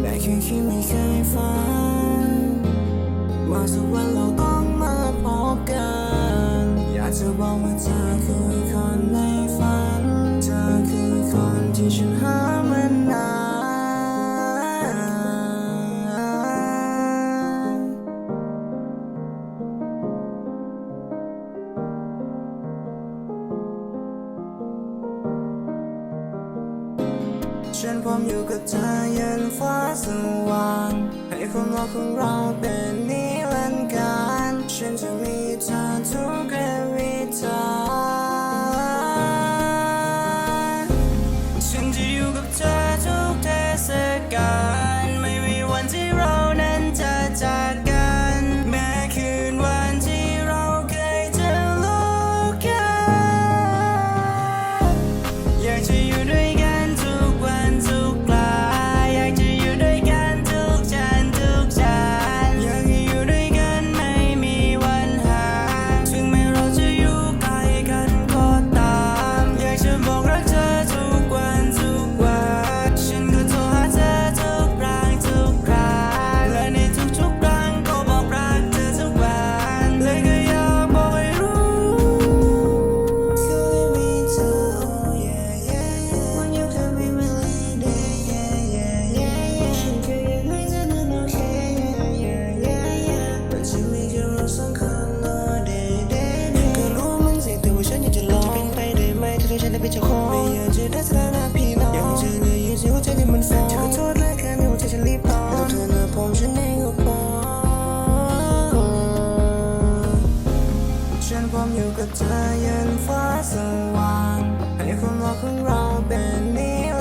แม้แค่คิดไม่เคยฝันว่าสักวันเราต้องมาพบกัน อยากจะบอกว่าเธอคือคนในฝัน เธอคือคนที่ฉันหา ฉันพร้อมอยู่กับเธอยันฟ้าสว่าง ให้ความรักของเราเป็นนิรันดร์การฉันจะมี ของไม่อยากจะได้สถานะพี่น้องอยากให้เธอได้ยินเสียงหัวใจที่มันฟ้องขอโทษและการที่หัวใจฉันรีบร้อนแต่เธอหน้าผมฉันเองก็พอฉันพร้อมอยู่กับเธอยันฟ้าสว่างให้ความรักของเราเป็นนิรันดร์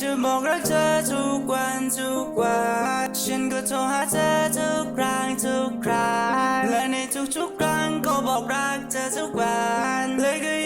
จะบอกรักเธอทุกวันทุกวันฉันก็โทรหาเธอทุกครั้งทุกคราและในทุกๆครั้งก็บอกรักเธอทุกวันเลยก็